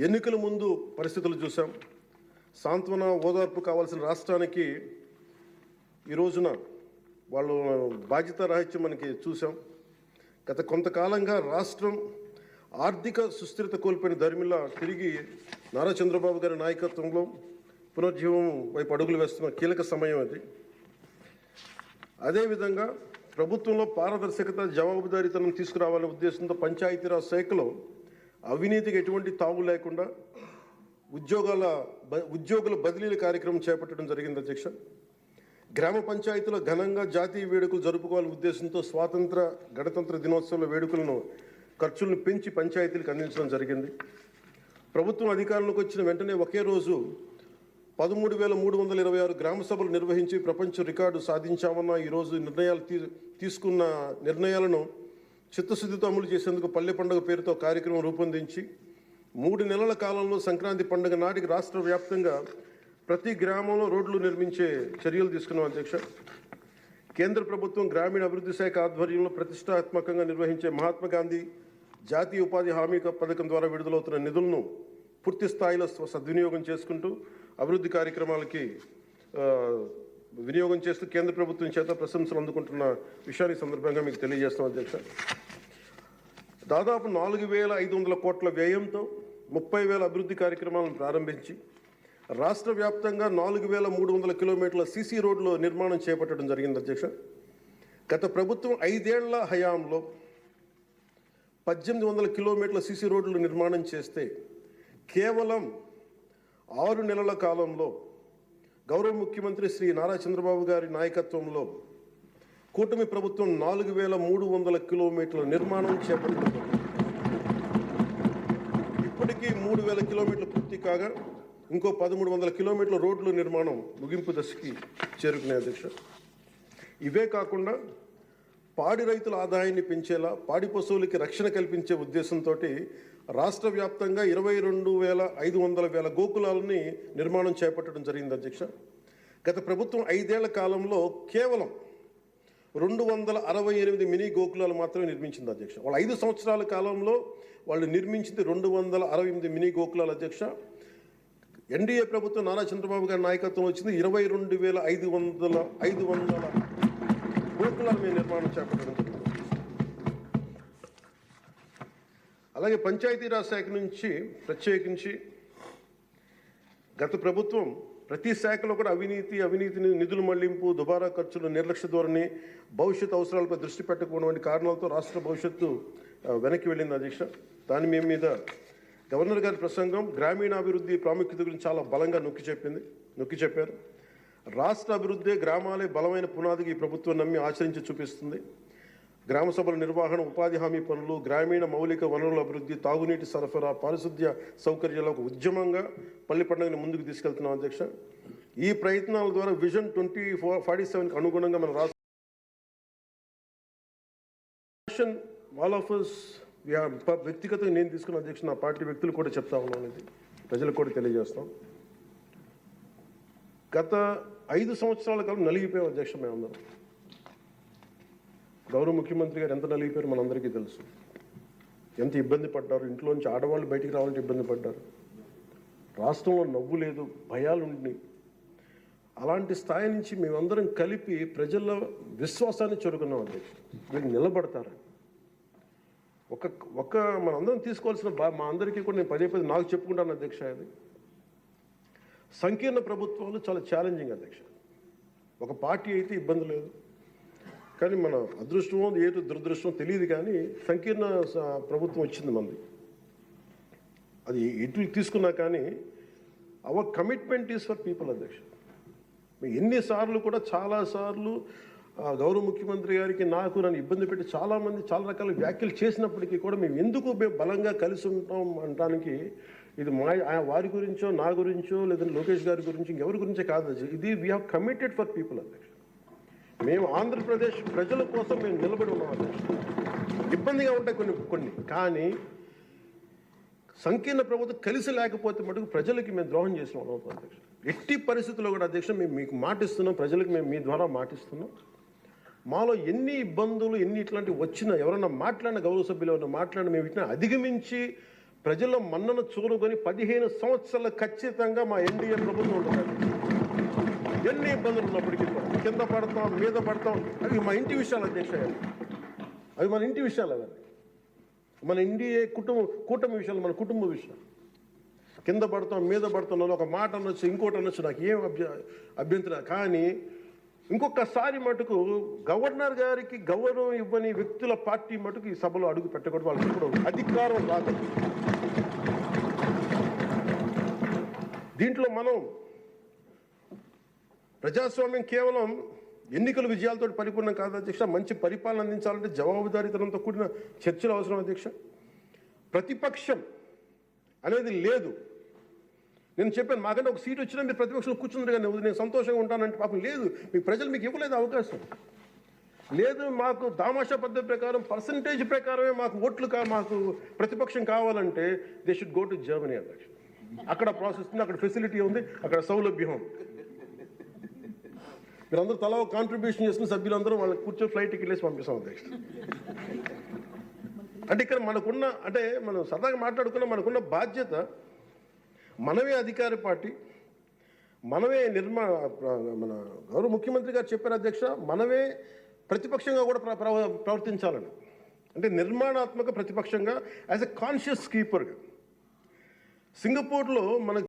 ఎన్నికల ముందు పరిస్థితులు చూసాం సాంత్వన ఓదార్పు కావాల్సిన రాష్ట్రానికి ఈ రోజున వాళ్ళు బాధ్యత రాహిత్యం మనకి చూసాం గత కొంతకాలంగా రాష్ట్రం ఆర్థిక సుస్థిరత కోల్పోయిన ధర్మిలా తిరిగి నారా చంద్రబాబు గారి నాయకత్వంలో పునర్జీవం వైపు అడుగులు వేస్తున్న కీలక సమయం అది. అదేవిధంగా ప్రభుత్వంలో పారదర్శకత జవాబుదారీతనం తీసుకురావాలనే ఉద్దేశంతో పంచాయతీరాజ్ శాఖలో అవినీతికి ఎటువంటి తావు లేకుండా ఉద్యోగాల బ- ఉద్యోగుల బదిలీల కార్యక్రమం చేపట్టడం జరిగింది అధ్యక్ష. గ్రామ పంచాయతీలో ఘనంగా జాతీయ వేడుకలు జరుపుకోవాలనే ఉద్దేశంతో స్వాతంత్ర గణతంత్ర దినోత్సవాల వేడుకలను ఖర్చులను పెంచి పంచాయతీలకు అందించడం జరిగింది. ప్రభుత్వం అధికారంలోకి వచ్చిన వెంటనే ఒకే రోజు పదమూడు వేల మూడు వందల ఇరవై ఆరు గ్రామ సభలు నిర్వహించి ప్రపంచ రికార్డు సాధించామన్న ఈరోజు నిర్ణయాలు తీ తీసుకున్న నిర్ణయాలను చిత్తశుద్ధితో అమలు చేసేందుకు పల్లె పండుగ పేరుతో కార్యక్రమం రూపొందించి మూడు నెలల కాలంలో సంక్రాంతి పండుగ నాటికి రాష్ట్ర వ్యాప్తంగా ప్రతి గ్రామంలో రోడ్లు నిర్మించే చర్యలు తీసుకున్నాం అధ్యక్ష. కేంద్ర ప్రభుత్వం గ్రామీణ అభివృద్ధి శాఖ ఆధ్వర్యంలో ప్రతిష్టాత్మకంగా నిర్వహించే మహాత్మా గాంధీ జాతీయ ఉపాధి హామీ పథకం ద్వారా విడుదలవుతున్న నిధులను పూర్తి స్థాయిలో సద్వినియోగం చేసుకుంటూ అభివృద్ధి కార్యక్రమాలకి వినియోగం చేస్తూ కేంద్ర ప్రభుత్వం చేత ప్రశంసలు అందుకుంటున్న విషయాన్ని సందర్భంగా మీకు తెలియజేస్తాం అధ్యక్ష. దాదాపు నాలుగు వేల ఐదు వందల కోట్ల వ్యయంతో ముప్పై వేల అభివృద్ధి కార్యక్రమాలను ప్రారంభించి రాష్ట్ర వ్యాప్తంగా నాలుగు వేల మూడు వందల కిలోమీటర్ల సీసీ రోడ్లు నిర్మాణం చేపట్టడం జరిగింది అధ్యక్ష. గత ప్రభుత్వం ఐదేళ్ళ హయాంలో పద్దెనిమిది వందల కిలోమీటర్ల సీసీ రోడ్లు నిర్మాణం చేస్తే కేవలం ఆరు నెలల కాలంలో గౌరవ ముఖ్యమంత్రి శ్రీ నారా చంద్రబాబు గారి నాయకత్వంలో కూటమి ప్రభుత్వం నాలుగు వేల మూడు వందల కిలోమీటర్ల నిర్మాణం చేపట్టింది ఇప్పటికీ మూడు వేల కిలోమీటర్లు పూర్తి కాగా ఇంకో పదమూడు వందల కిలోమీటర్ల రోడ్లు నిర్మాణం ముగింపు దశకి చేరుకున్నాయి అధ్యక్ష. ఇవే కాకుండా పాడి రైతుల ఆదాయాన్ని పెంచేలా పాడి పశువులకి రక్షణ కల్పించే ఉద్దేశంతో రాష్ట్ర వ్యాప్తంగా ఇరవై రెండు వేల ఐదు వందల వేల గోకులాలని నిర్మాణం చేపట్టడం జరిగింది అధ్యక్ష. గత ప్రభుత్వం ఐదేళ్ళ కాలంలో కేవలం రెండు వందల అరవై ఎనిమిది మినీ గోకులాలు మాత్రమే నిర్మించింది అధ్యక్ష. వాళ్ళ ఐదు సంవత్సరాల కాలంలో వాళ్ళు నిర్మించింది రెండు వందల అరవై ఎనిమిది మినీ గోకులాలు అధ్యక్ష. ఎన్డీఏ ప్రభుత్వం నారా చంద్రబాబు గారి నాయకత్వం వచ్చింది. ఇరవై రెండు వేల ఐదు వందల ఐదు వందల గోకులాలు మీద నిర్మాణం చేపట్టడం జరిగింది. అలాగే పంచాయతీరాజ్ శాఖ నుంచి ప్రత్యేకించి గత ప్రభుత్వం ప్రతి శాఖలో కూడా అవినీతి అవినీతిని నిధులు మళ్ళింపు దుబారా ఖర్చులు నిర్లక్ష్య ధోరణి భవిష్యత్ అవసరాలపై దృష్టి పెట్టకపోవడం వంటి కారణాలతో రాష్ట్ర భవిష్యత్తు వెనక్కి వెళ్ళింది అధ్యక్ష. దాని మేము మీద గవర్నర్ గారి ప్రసంగం గ్రామీణాభివృద్ధి ప్రాముఖ్యత గురించి చాలా బలంగా నొక్కి చెప్పింది నొక్కి చెప్పారు. రాష్ట్ర అభివృద్ధి గ్రామాలే బలమైన పునాదికి ఈ ప్రభుత్వం నమ్మి ఆచరించి చూపిస్తుంది. గ్రామ సభల నిర్వహణ ఉపాధి హామీ పనులు గ్రామీణ మౌలిక వనరుల అభివృద్ధి తాగునీటి సరఫరా పారిశుద్ధ్య సౌకర్యాల ఒక ఉద్యమంగా పల్లి పండుగని ముందుకు తీసుకెళ్తున్నాం అధ్యక్ష. ఈ ప్రయత్నాల ద్వారా విజన్ ట్వంటీ ఫోర్ ఫార్టీ సెవెన్కి అనుగుణంగా మన రాష్ట్ర ఆల్ ఆఫ్ అస్ వ్యక్తిగతంగా నేను తీసుకున్న అధ్యక్ష నా పార్టీ వ్యక్తులు కూడా చెప్తా ఉన్నాను ఇది ప్రజలకు కూడా తెలియజేస్తాం. గత ఐదు సంవత్సరాల కాలం నలిగిపోయాం అధ్యక్ష మేమందరం. గౌరవ ముఖ్యమంత్రి గారు ఎంత నలిగిపోయారు మనందరికీ తెలుసు. ఎంత ఇబ్బంది పడ్డారు ఇంట్లోంచి ఆడవాళ్ళు బయటికి రావాలంటే ఇబ్బంది పడ్డారు. రాష్ట్రంలో నవ్వు లేదు భయాలు ఉండి అలాంటి స్థాయి నుంచి మేమందరం కలిపి ప్రజల విశ్వాసాన్ని చొరుకున్నాం అధ్యక్ష వీళ్ళు నిలబడతారు. ఒక ఒక మనందరం తీసుకోవాల్సిన బా మా అందరికీ కూడా నేను పదే పదే నాకు చెప్పుకుంటాను అధ్యక్ష అది. సంకీర్ణ ప్రభుత్వాలు చాలా ఛాలెంజింగ్ అధ్యక్ష. ఒక పార్టీ అయితే ఇబ్బంది లేదు. కానీ మన అదృష్టమో ఏదో దురదృష్టమో తెలియదు కానీ సంకీర్ణ ప్రభుత్వం వచ్చింది మనది అది ఎటు తీసుకున్నా కానీ our commitment is for people అధ్యక్ష. ఎన్నిసార్లు కూడా చాలాసార్లు గౌరవ ముఖ్యమంత్రి గారికి నాకు నన్ను ఇబ్బంది పెట్టి చాలామంది చాలా రకాల వ్యాఖ్యలు చేసినప్పటికీ కూడా మేము ఎందుకు మేము బలంగా కలిసి ఉంటాం అనడానికి ఇది మా వారి గురించో నా గురించో లేదంటే లోకేష్ గారి గురించి ఇంకెవరి గురించే కాదు ఇది we have committed for people అధ్యక్ష. మేము ఆంధ్రప్రదేశ్ ప్రజల కోసం మేము నిలబడి ఉన్నాం ఇబ్బందిగా ఉంటాయి కొన్ని కొన్ని. కానీ సంకీర్ణ ప్రభుత్వం కలిసి లేకపోతే మటుకు ప్రజలకి మేము ద్రోహం చేసిన వాళ్ళం అధ్యక్ష ఎట్టి పరిస్థితుల్లో కూడా అధ్యక్ష మేము మీకు మాటిస్తున్నాం ప్రజలకు మేము మీ ద్వారా మాటిస్తున్నాం. మాలో ఎన్ని ఇబ్బందులు ఎన్ని ఇట్లాంటివి వచ్చినా ఎవరైనా మాట్లాడిన గౌరవ సభ్యులు ఎవరైనా మాట్లాడిన మేము ఇట్లా అధిగమించి ప్రజల మన్నను చూరుకొని పదిహేను సంవత్సరాలు ఖచ్చితంగా మా ఎన్డీఏ ప్రభుత్వం ఉంటుంది. ఎన్ని ఇబ్బందులు ఉన్నప్పటికీ కింద పడతాం మీద పడతాం అవి మా ఇంటి విషయాలు అధ్యక్ష అవి మన ఇంటి విషయాలు అవన్నీ. మన ఇంటి కుటుంబ కూటమి విషయాలు మన కుటుంబ విషయాలు. కింద పడతాం మీద పడతాం అని ఒక మాట అనొచ్చు ఇంకోటి అనొచ్చు నాకు ఏం అభ్య అభ్యంతరం కానీ ఇంకొకసారి మటుకు గవర్నర్ గారికి గౌరవం ఇవ్వని వ్యక్తుల పార్టీ మటుకు ఈ సభలో అడుగు పెట్టకూడదు వాళ్ళకి ఇప్పుడు అధికారం రాదు. దీంట్లో మనం ప్రజాస్వామ్యం కేవలం ఎన్నికల విజయాలతో పరిపూర్ణం కాదు అధ్యక్ష. మంచి పరిపాలన అందించాలంటే జవాబుదారీతనంతో కూడిన చర్చలు అవసరం అధ్యక్ష. ప్రతిపక్షం అనేది లేదు. నేను చెప్పాను మాకంటే ఒక సీట్ వచ్చినా మీరు ప్రతిపక్షంలో కూర్చున్నారు కానీ నేను సంతోషంగా ఉంటానంటే పాపం లేదు. మీ ప్రజలు మీకు ఇవ్వలేదు అవకాశం. లేదు మాకు దామాషా పద్ధతి ప్రకారం పర్సంటేజ్ ప్రకారమే మాకు ఓట్లు కా మాకు ప్రతిపక్షం కావాలంటే they should go to Germany అధ్యక్ష. అక్కడ ప్రాసెస్ ఉంది అక్కడ ఫెసిలిటీ ఉంది అక్కడ సౌలభ్యం ఉంది. మీరందరూ తలా ఒక కాంట్రిబ్యూషన్ చేసిన సభ్యులందరూ వాళ్ళకి కూర్చొని ఫ్లైట్ టికెట్ వేసి పంపిస్తాం అధ్యక్ష అంటే ఇక్కడ మనకున్న అంటే మనం సరదాగా మాట్లాడుకున్న మనకున్న బాధ్యత మనమే అధికార పార్టీ మనమే నిర్మా మన గౌరవ ముఖ్యమంత్రి గారు చెప్పారు అధ్యక్ష మనమే ప్రతిపక్షంగా కూడా ప్ర- ప్రవ- ప్రవర్తించాలని. అంటే నిర్మాణాత్మక ప్రతిపక్షంగా యాజ్ ఎ కాన్షియస్ కీపర్గా సింగపూర్లో మన